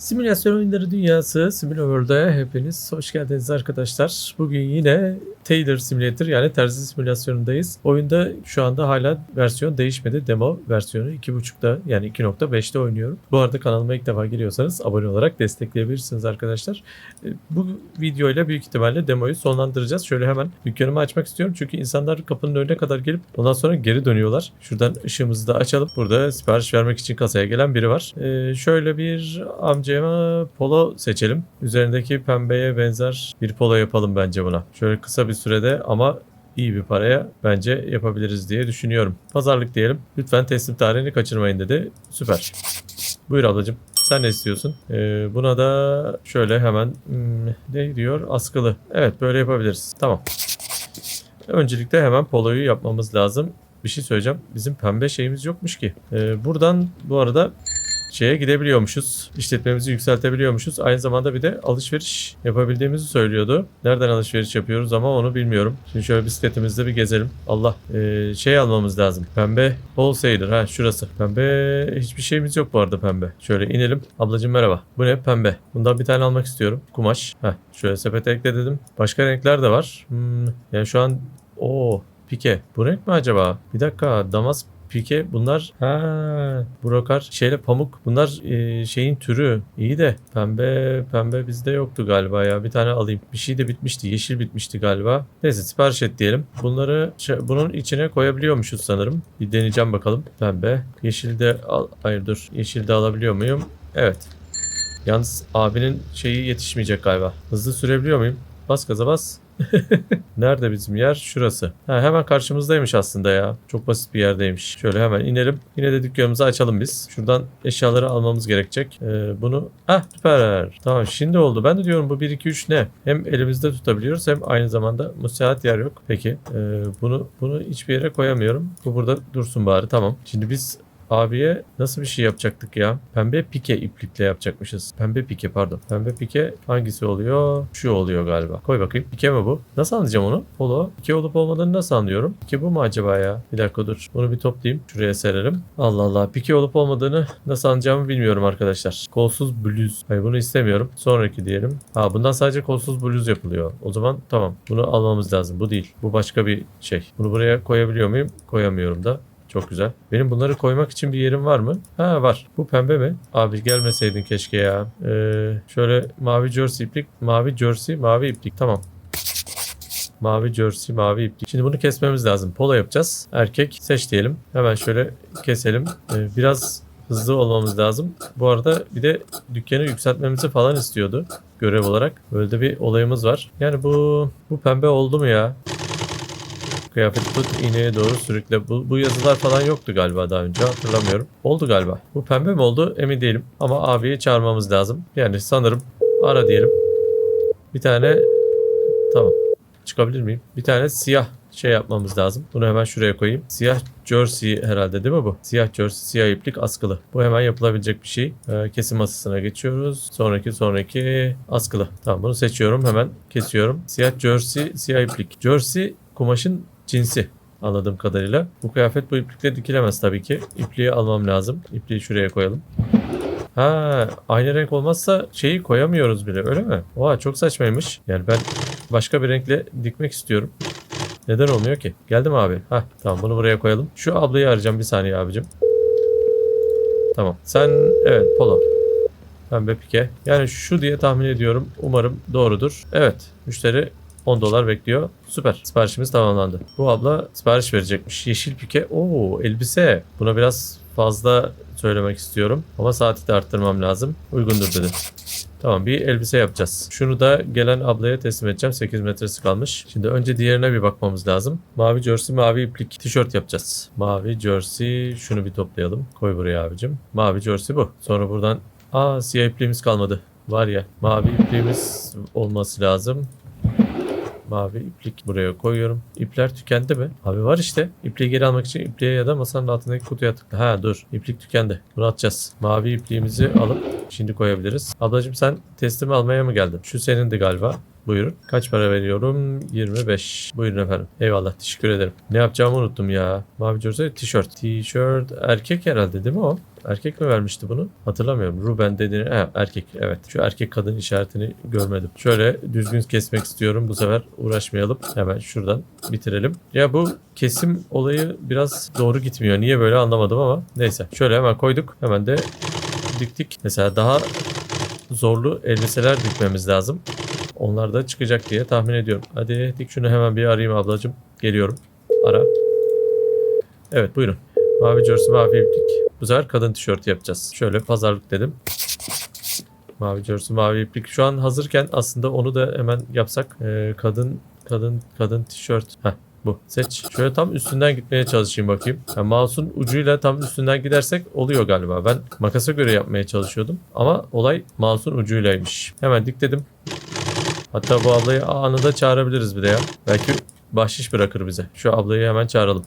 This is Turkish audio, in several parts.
Simülasyon oyunları dünyası Simulaworld'a hepiniz hoş geldiniz arkadaşlar. Bugün yine Tailor Simulator yani terzi simülasyonundayız. Oyunda şu anda hala versiyon değişmedi. Demo versiyonu 2.5'da yani 2.5'te oynuyorum. Bu arada kanalıma ilk defa geliyorsanız abone olarak destekleyebilirsiniz arkadaşlar. E, Bu videoyla büyük ihtimalle demoyu sonlandıracağız. Şöyle hemen dükkanımı açmak istiyorum. Çünkü insanlar kapının önüne kadar gelip ondan sonra geri dönüyorlar. Şuradan ışığımızı da açalım. Burada sipariş vermek için kasaya gelen biri var. E, şöyle bir amcama polo seçelim. Üzerindeki pembeye benzer bir polo yapalım bence buna. Şöyle kısa bir sürede ama iyi bir paraya bence yapabiliriz diye düşünüyorum. Pazarlık diyelim. Lütfen teslim tarihini kaçırmayın dedi. Süper. Buyur ablacığım. Sen ne istiyorsun? Ee, buna da şöyle hemen hmm, ne diyor? Askılı. Evet böyle yapabiliriz. Tamam. Öncelikle hemen poloyu yapmamız lazım. Bir şey söyleyeceğim. Bizim pembe şeyimiz yokmuş ki. Ee, buradan bu arada şeye gidebiliyormuşuz. İşletmemizi yükseltebiliyormuşuz. Aynı zamanda bir de alışveriş yapabildiğimizi söylüyordu. Nereden alışveriş yapıyoruz ama onu bilmiyorum. Şimdi şöyle bisikletimizde bir gezelim. Allah ee, şey almamız lazım. Pembe wholesaler ha şurası. Pembe hiçbir şeyimiz yok bu arada pembe. Şöyle inelim. Ablacığım merhaba. Bu ne? Pembe. Bundan bir tane almak istiyorum. Kumaş. Heh, şöyle sepete ekle dedim. Başka renkler de var. Hmm, yani şu an o pike. Bu renk mi acaba? Bir dakika. Damas pike bunlar ha brokar şeyle pamuk bunlar e, şeyin türü. İyi de pembe pembe bizde yoktu galiba ya. Bir tane alayım. Bir şey de bitmişti yeşil bitmişti galiba. Neyse sipariş et diyelim. Bunları şey- bunun içine koyabiliyormuşuz sanırım. Bir deneyeceğim bakalım. Pembe yeşil de al hayır dur. Yeşil de alabiliyor muyum? Evet. Yalnız abinin şeyi yetişmeyecek galiba. Hızlı sürebiliyor muyum? Bas gaza bas Nerede bizim yer? Şurası. Ha, hemen karşımızdaymış aslında ya. Çok basit bir yerdeymiş. Şöyle hemen inelim. Yine de dükkanımızı açalım biz. Şuradan eşyaları almamız gerekecek. Ee, bunu... Ah süper. Tamam şimdi oldu. Ben de diyorum bu 1 2 3 ne? Hem elimizde tutabiliyoruz hem aynı zamanda müsait yer yok. Peki. Ee, bunu bunu hiçbir yere koyamıyorum. Bu burada dursun bari. Tamam. Şimdi biz abiye nasıl bir şey yapacaktık ya? Pembe pike iplikle yapacakmışız. Pembe pike pardon. Pembe pike hangisi oluyor? Şu oluyor galiba. Koy bakayım. Pike mi bu? Nasıl anlayacağım onu? Polo. Pike olup olmadığını nasıl anlıyorum? Pike bu mu acaba ya? Bir dakika dur. Bunu bir toplayayım. Şuraya serelim. Allah Allah. Pike olup olmadığını nasıl anlayacağımı bilmiyorum arkadaşlar. Kolsuz bluz. Hayır bunu istemiyorum. Sonraki diyelim. Ha bundan sadece kolsuz bluz yapılıyor. O zaman tamam. Bunu almamız lazım. Bu değil. Bu başka bir şey. Bunu buraya koyabiliyor muyum? Koyamıyorum da. Çok güzel. Benim bunları koymak için bir yerim var mı? Ha var. Bu pembe mi? Abi gelmeseydin keşke ya. Ee, şöyle mavi jersey iplik, mavi jersey, mavi iplik. Tamam. Mavi jersey, mavi iplik. Şimdi bunu kesmemiz lazım. Polo yapacağız. Erkek seç diyelim. Hemen şöyle keselim. Ee, biraz hızlı olmamız lazım. Bu arada bir de dükkanı yükseltmemizi falan istiyordu görev olarak. Böyle de bir olayımız var. Yani bu bu pembe oldu mu ya? Kıyafet tut iğneye doğru sürükle. Bu, bu yazılar falan yoktu galiba daha önce hatırlamıyorum. Oldu galiba. Bu pembe mi oldu emin değilim. Ama abiyi çağırmamız lazım. Yani sanırım ara diyelim. Bir tane tamam. Çıkabilir miyim? Bir tane siyah şey yapmamız lazım. Bunu hemen şuraya koyayım. Siyah jersey herhalde değil mi bu? Siyah jersey, siyah iplik askılı. Bu hemen yapılabilecek bir şey. Ee, kesim masasına geçiyoruz. Sonraki sonraki askılı. Tamam bunu seçiyorum hemen kesiyorum. Siyah jersey, siyah iplik. Jersey kumaşın cinsi anladığım kadarıyla. Bu kıyafet bu iplikle dikilemez tabii ki. İpliği almam lazım. İpliği şuraya koyalım. Ha, aynı renk olmazsa şeyi koyamıyoruz bile öyle mi? Oha çok saçmaymış. Yani ben başka bir renkle dikmek istiyorum. Neden olmuyor ki? Geldim abi. Ha tamam bunu buraya koyalım. Şu ablayı arayacağım bir saniye abicim. Tamam. Sen evet polo. Pembe pike. Yani şu diye tahmin ediyorum. Umarım doğrudur. Evet. Müşteri 10 dolar bekliyor. Süper. Siparişimiz tamamlandı. Bu abla sipariş verecekmiş. Yeşil pike. Oo elbise. Buna biraz fazla söylemek istiyorum. Ama saati de arttırmam lazım. Uygundur dedi. Tamam bir elbise yapacağız. Şunu da gelen ablaya teslim edeceğim. 8 metresi kalmış. Şimdi önce diğerine bir bakmamız lazım. Mavi jersey, mavi iplik tişört yapacağız. Mavi jersey şunu bir toplayalım. Koy buraya abicim. Mavi jersey bu. Sonra buradan aa siyah ipliğimiz kalmadı. Var ya mavi ipliğimiz olması lazım. Mavi iplik buraya koyuyorum. İpler tükendi mi? Abi var işte. İpliği geri almak için ipliğe ya da masanın altındaki kutuya tıkla. Ha dur. İplik tükendi. Bunu atacağız. Mavi ipliğimizi alıp şimdi koyabiliriz. Ablacığım sen teslimi almaya mı geldin? Şu senindi galiba. Buyurun. Kaç para veriyorum? 25. Buyurun efendim. Eyvallah. Teşekkür ederim. Ne yapacağımı unuttum ya. Mavi jersey tişört. Tişört erkek herhalde değil mi o? Erkek mi vermişti bunu? Hatırlamıyorum. Ruben dediğini he, erkek evet. Şu erkek kadın işaretini görmedim. Şöyle düzgün kesmek istiyorum. Bu sefer uğraşmayalım. Hemen şuradan bitirelim. Ya bu kesim olayı biraz doğru gitmiyor. Niye böyle anlamadım ama neyse. Şöyle hemen koyduk. Hemen de diktik. Mesela daha zorlu elbiseler dikmemiz lazım. Onlar da çıkacak diye tahmin ediyorum. Hadi dik şunu hemen bir arayayım ablacığım. Geliyorum. Ara. Evet buyurun. Mavi jersey, mavi iplik. Bu sefer kadın tişörtü yapacağız. Şöyle pazarlık dedim. Mavi jersey, mavi iplik. Şu an hazırken aslında onu da hemen yapsak. Ee, kadın, kadın, kadın tişört. Heh, bu. Seç. Şöyle tam üstünden gitmeye çalışayım bakayım. Yani mouse'un ucuyla tam üstünden gidersek oluyor galiba. Ben makasa göre yapmaya çalışıyordum. Ama olay mouse'un ucuylaymış. Hemen dikledim. Hatta bu ablayı anında çağırabiliriz bir de ya. Belki bahşiş bırakır bize. Şu ablayı hemen çağıralım.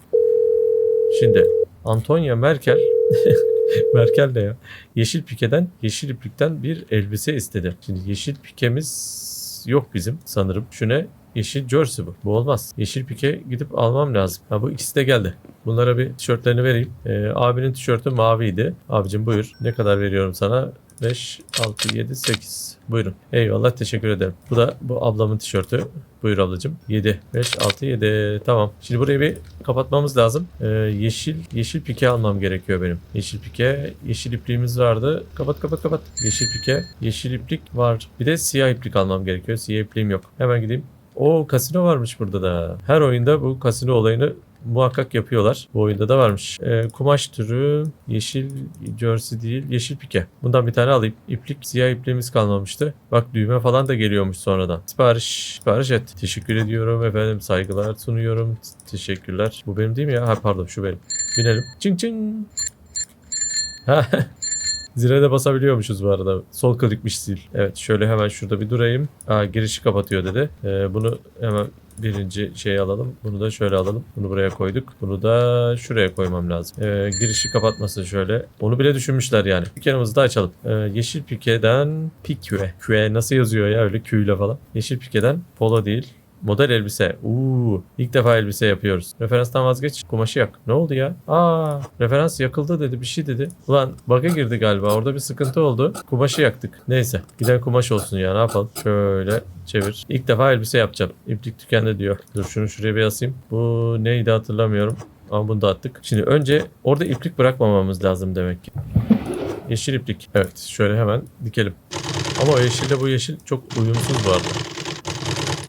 Şimdi Antonia Merkel Merkel ne ya? Yeşil pikeden, yeşil iplikten bir elbise istedi. Şimdi yeşil pikemiz yok bizim sanırım. Şu ne? Yeşil jersey bu. Bu olmaz. Yeşil pike gidip almam lazım. Ha bu ikisi de geldi. Bunlara bir tişörtlerini vereyim. Ee, abinin tişörtü maviydi. Abicim buyur. Ne kadar veriyorum sana? 5, 6, 7, 8. Buyurun. Eyvallah teşekkür ederim. Bu da bu ablamın tişörtü. Buyur ablacığım. 7, 5, 6, 7. Tamam. Şimdi burayı bir kapatmamız lazım. Ee, yeşil yeşil pike almam gerekiyor benim. Yeşil pike, yeşil ipliğimiz vardı. Kapat kapat kapat. Yeşil pike, yeşil iplik var. Bir de siyah iplik almam gerekiyor. Siyah ipliğim yok. Hemen gideyim. O kasino varmış burada da. Her oyunda bu kasino olayını muhakkak yapıyorlar. Bu oyunda da varmış. Ee, kumaş türü yeşil jersey değil yeşil pike. Bundan bir tane alayım. İplik siyah ipliğimiz kalmamıştı. Bak düğme falan da geliyormuş sonradan. Sipariş sipariş et. Teşekkür ediyorum efendim. Saygılar sunuyorum. Teşekkürler. Bu benim değil mi ya? Ha pardon şu benim. Binelim. Çing çing. Ha. Zile de basabiliyormuşuz bu arada. Sol klikmiş sil. Evet şöyle hemen şurada bir durayım. Aa, girişi kapatıyor dedi. Ee, bunu hemen birinci şeyi alalım. Bunu da şöyle alalım. Bunu buraya koyduk. Bunu da şuraya koymam lazım. Ee, girişi kapatması şöyle. Onu bile düşünmüşler yani. Dükkanımızı da açalım. Ee, yeşil pikeden pikue. Kue nasıl yazıyor ya öyle küyle falan. Yeşil pikeden polo değil. Model elbise. Uuu. İlk defa elbise yapıyoruz. Referanstan vazgeç. Kumaşı yak. Ne oldu ya? Aa, referans yakıldı dedi. Bir şey dedi. Ulan bug'a girdi galiba. Orada bir sıkıntı oldu. Kumaşı yaktık. Neyse. Giden kumaş olsun ya. Ne yapalım? Şöyle çevir. İlk defa elbise yapacağım. İplik tükendi diyor. Dur şunu şuraya bir asayım. Bu neydi hatırlamıyorum. Ama bunu da attık. Şimdi önce orada iplik bırakmamamız lazım demek ki. Yeşil iplik. Evet. Şöyle hemen dikelim. Ama o yeşille bu yeşil çok uyumsuz bu arada.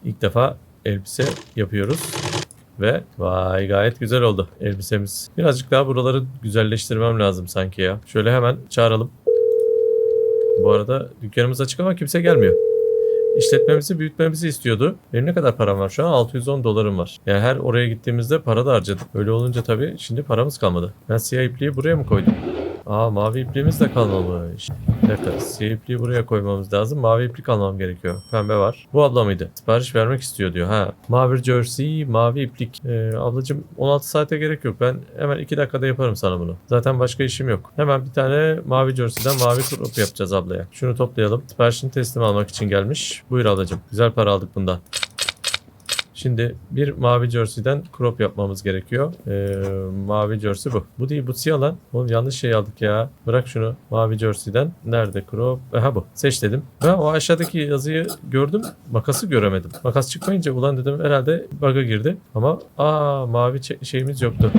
İlk defa elbise yapıyoruz. Ve vay gayet güzel oldu elbisemiz. Birazcık daha buraları güzelleştirmem lazım sanki ya. Şöyle hemen çağıralım. Bu arada dükkanımız açık ama kimse gelmiyor. İşletmemizi büyütmemizi istiyordu. Benim ne kadar param var şu an? 610 dolarım var. Yani her oraya gittiğimizde para da harcadık. Öyle olunca tabii şimdi paramız kalmadı. Ben siyah ipliği buraya mı koydum? Aa mavi ipliğimiz de kalmamış. Bir dakika siyah ipliği buraya koymamız lazım. Mavi iplik almam gerekiyor. Pembe var. Bu abla mıydı? Sipariş vermek istiyor diyor. Ha. Mavi jersey, mavi iplik. Ee, ablacığım 16 saate gerek yok. Ben hemen 2 dakikada yaparım sana bunu. Zaten başka işim yok. Hemen bir tane mavi jerseyden mavi crop yapacağız ablaya. Şunu toplayalım. Siparişini teslim almak için gelmiş. Buyur ablacığım. Güzel para aldık bundan. Şimdi bir mavi jerseyden crop yapmamız gerekiyor. Ee, mavi jersey bu. Bu değil bu siyah lan. Oğlum yanlış şey aldık ya. Bırak şunu mavi jerseyden. Nerede crop? Aha bu. Seç dedim. Ben o aşağıdaki yazıyı gördüm. Makası göremedim. Makas çıkmayınca ulan dedim herhalde bug'a girdi. Ama aa mavi şeyimiz yoktu.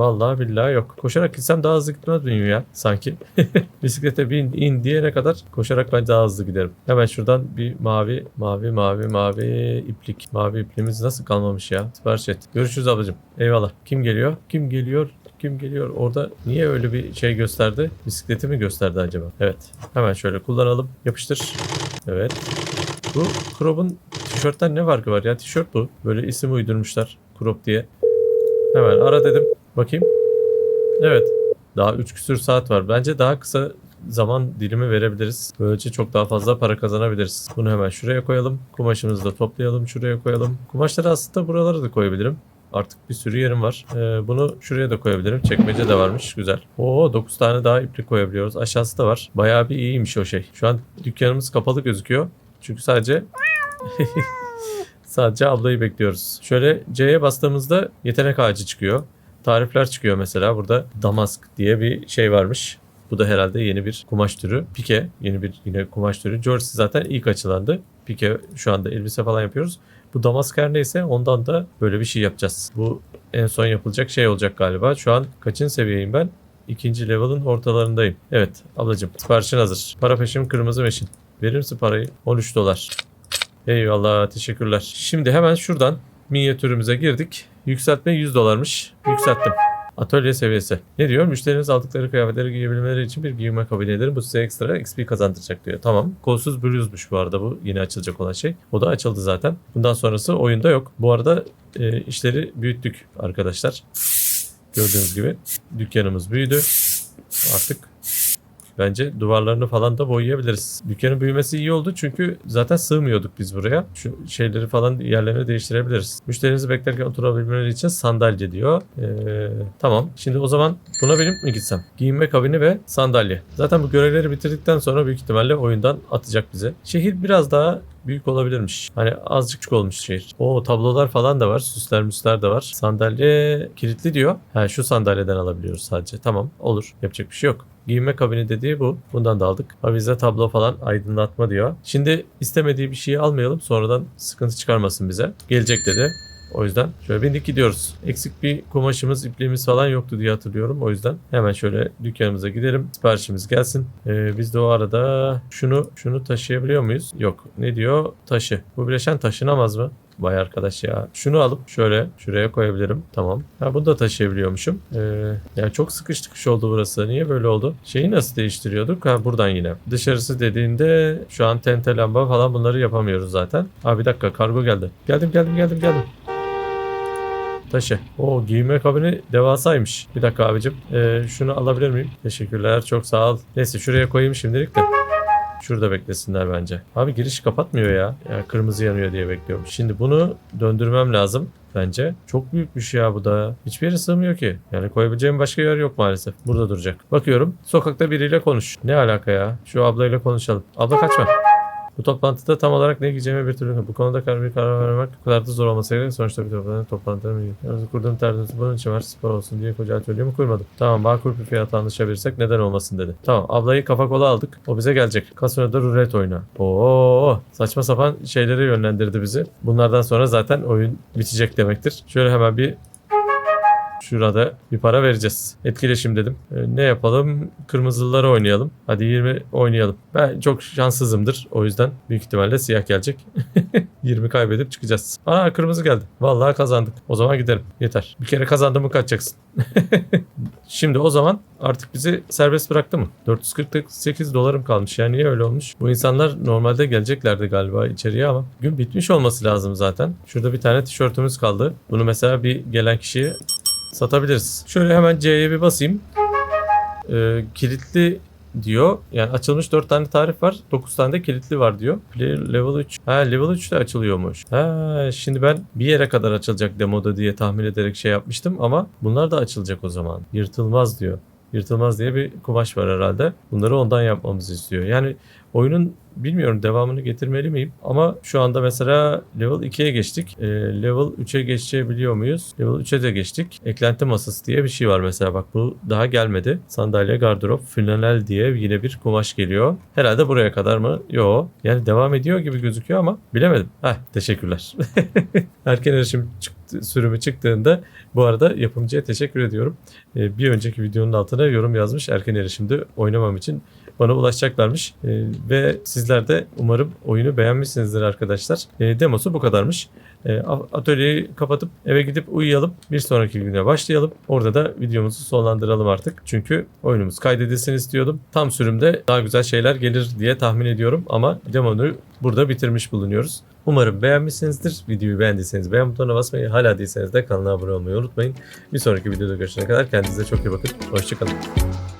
Vallahi billahi yok. Koşarak gitsem daha hızlı gitmez miyim ya sanki. Bisiklete bin in diyene kadar koşarak ben daha hızlı giderim. Hemen şuradan bir mavi mavi mavi mavi iplik. Mavi ipliğimiz nasıl kalmamış ya? Sipariş et. Görüşürüz ablacığım. Eyvallah. Kim geliyor? Kim geliyor? Kim geliyor? Orada niye öyle bir şey gösterdi? Bisikleti mi gösterdi acaba? Evet. Hemen şöyle kullanalım. Yapıştır. Evet. Bu Crop'un tişörtten ne farkı var ya? Tişört bu. Böyle isim uydurmuşlar. Crop diye. Hemen ara dedim. Bakayım. Evet. Daha 3 küsür saat var. Bence daha kısa zaman dilimi verebiliriz. Böylece çok daha fazla para kazanabiliriz. Bunu hemen şuraya koyalım. Kumaşımızı da toplayalım. Şuraya koyalım. Kumaşları aslında buralara da koyabilirim. Artık bir sürü yerim var. Ee, bunu şuraya da koyabilirim. Çekmece de varmış. Güzel. Oo 9 tane daha iplik koyabiliyoruz. Aşağısı da var. Bayağı bir iyiymiş o şey. Şu an dükkanımız kapalı gözüküyor. Çünkü sadece Sadece ablayı bekliyoruz. Şöyle C'ye bastığımızda yetenek ağacı çıkıyor. Tarifler çıkıyor mesela. Burada damask diye bir şey varmış. Bu da herhalde yeni bir kumaş türü. Pike yeni bir yine kumaş türü. Jersey zaten ilk açılandı. Pike şu anda elbise falan yapıyoruz. Bu damask her neyse ondan da böyle bir şey yapacağız. Bu en son yapılacak şey olacak galiba. Şu an kaçıncı seviyeyim ben? İkinci level'ın ortalarındayım. Evet ablacım siparişin hazır. Para peşin kırmızı meşin. Verir misin parayı? 13 dolar. Eyvallah teşekkürler. Şimdi hemen şuradan minyatürümüze girdik. Yükseltme 100 dolarmış. Yükselttim. Atölye seviyesi. Ne diyor? Müşteriniz aldıkları kıyafetleri giyebilmeleri için bir giyinme kabini ederim. Bu size ekstra XP kazandıracak diyor. Tamam. Kolsuz bluesmuş bu arada bu yine açılacak olan şey. O da açıldı zaten. Bundan sonrası oyunda yok. Bu arada e, işleri büyüttük arkadaşlar. Gördüğünüz gibi dükkanımız büyüdü. Artık Bence duvarlarını falan da boyayabiliriz. Dükkanın büyümesi iyi oldu çünkü zaten sığmıyorduk biz buraya. Şu şeyleri falan yerlerine değiştirebiliriz. Müşterinizi beklerken oturabilmeleri için sandalye diyor. Ee, tamam. Şimdi o zaman buna benim mi gitsem? Giyinme kabini ve sandalye. Zaten bu görevleri bitirdikten sonra büyük ihtimalle oyundan atacak bize. Şehir biraz daha büyük olabilirmiş. Hani azıcık olmuş şehir. O tablolar falan da var. Süsler müsler de var. Sandalye kilitli diyor. Ha şu sandalyeden alabiliyoruz sadece. Tamam olur. Yapacak bir şey yok. Giyinme kabini dediği bu. Bundan da aldık. Avize tablo falan aydınlatma diyor. Şimdi istemediği bir şeyi almayalım. Sonradan sıkıntı çıkarmasın bize. Gelecek dedi. O yüzden şöyle bindik gidiyoruz. Eksik bir kumaşımız, ipliğimiz falan yoktu diye hatırlıyorum. O yüzden hemen şöyle dükkanımıza gidelim. Siparişimiz gelsin. Ee, biz de o arada şunu şunu taşıyabiliyor muyuz? Yok. Ne diyor? Taşı. Bu bileşen taşınamaz mı? Vay arkadaş ya. Şunu alıp şöyle şuraya koyabilirim. Tamam. Ha bunu da taşıyabiliyormuşum. Ee, yani çok sıkış tıkış oldu burası. Niye böyle oldu? Şeyi nasıl değiştiriyorduk? Ha buradan yine. Dışarısı dediğinde şu an tente lamba falan bunları yapamıyoruz zaten. Ha bir dakika kargo geldi. Geldim geldim geldim geldim. Taşı. O giyinme kabini devasaymış. Bir dakika abicim. Ee, şunu alabilir miyim? Teşekkürler. Çok sağ ol. Neyse şuraya koyayım şimdilik de. Şurada beklesinler bence. Abi giriş kapatmıyor ya. Yani kırmızı yanıyor diye bekliyorum. Şimdi bunu döndürmem lazım bence. Çok büyükmüş ya bu da. Hiçbir yere sığmıyor ki. Yani koyabileceğim başka yer yok maalesef. Burada duracak. Bakıyorum. Sokakta biriyle konuş. Ne alaka ya? Şu ablayla konuşalım. Abla kaçma. Bu toplantıda tam olarak ne giyeceğime bir türlü bu konuda karar bir karar vermek bu kadar da zor olmasa gerek. Sonuçta bir toplantı toplantıda mı Yalnız kurduğum tercih bunun için var spor olsun diye koca atölyemi kurmadım. Tamam makul bir fiyata anlaşabilirsek neden olmasın dedi. Tamam ablayı kafa kola aldık. O bize gelecek. Kasinoda rulet oyna. Oo saçma sapan şeylere yönlendirdi bizi. Bunlardan sonra zaten oyun bitecek demektir. Şöyle hemen bir Şurada bir para vereceğiz. Etkileşim dedim. Ee, ne yapalım? Kırmızıları oynayalım. Hadi 20 oynayalım. Ben çok şanssızımdır. O yüzden büyük ihtimalle siyah gelecek. 20 kaybedip çıkacağız. Aa kırmızı geldi. Vallahi kazandık. O zaman gidelim. Yeter. Bir kere kazandın mı kaçacaksın. Şimdi o zaman artık bizi serbest bıraktı mı? 448 dolarım kalmış. Yani niye öyle olmuş? Bu insanlar normalde geleceklerdi galiba içeriye ama gün bitmiş olması lazım zaten. Şurada bir tane tişörtümüz kaldı. Bunu mesela bir gelen kişiye satabiliriz. Şöyle hemen C'ye bir basayım. Ee, kilitli diyor. Yani açılmış 4 tane tarif var. 9 tane de kilitli var diyor. Player level 3. Ha level 3 de açılıyormuş. Ha şimdi ben bir yere kadar açılacak demoda diye tahmin ederek şey yapmıştım ama bunlar da açılacak o zaman. Yırtılmaz diyor. Yırtılmaz diye bir kumaş var herhalde. Bunları ondan yapmamızı istiyor. Yani oyunun bilmiyorum devamını getirmeli miyim? Ama şu anda mesela level 2'ye geçtik. Ee, level 3'e geçebiliyor muyuz? Level 3'e de geçtik. Eklenti masası diye bir şey var mesela bak bu daha gelmedi. Sandalye, gardırop, flanel diye yine bir kumaş geliyor. Herhalde buraya kadar mı? Yo. Yani devam ediyor gibi gözüküyor ama bilemedim. Heh teşekkürler. Erken erişim çıktı, sürümü çıktığında bu arada yapımcıya teşekkür ediyorum. Ee, bir önceki videonun altına yorum yazmış. Erken erişimde oynamam için bana ulaşacaklarmış. Ee, ve sizler de umarım oyunu beğenmişsinizdir arkadaşlar. Ee, demosu bu kadarmış. Ee, atölyeyi kapatıp eve gidip uyuyalım. Bir sonraki güne başlayalım. Orada da videomuzu sonlandıralım artık. Çünkü oyunumuz kaydedilsin istiyordum. Tam sürümde daha güzel şeyler gelir diye tahmin ediyorum. Ama demoyu burada bitirmiş bulunuyoruz. Umarım beğenmişsinizdir. Videoyu beğendiyseniz beğen butonuna basmayı, hala değilseniz de kanala abone olmayı unutmayın. Bir sonraki videoda görüşene kadar kendinize çok iyi bakın. Hoşçakalın.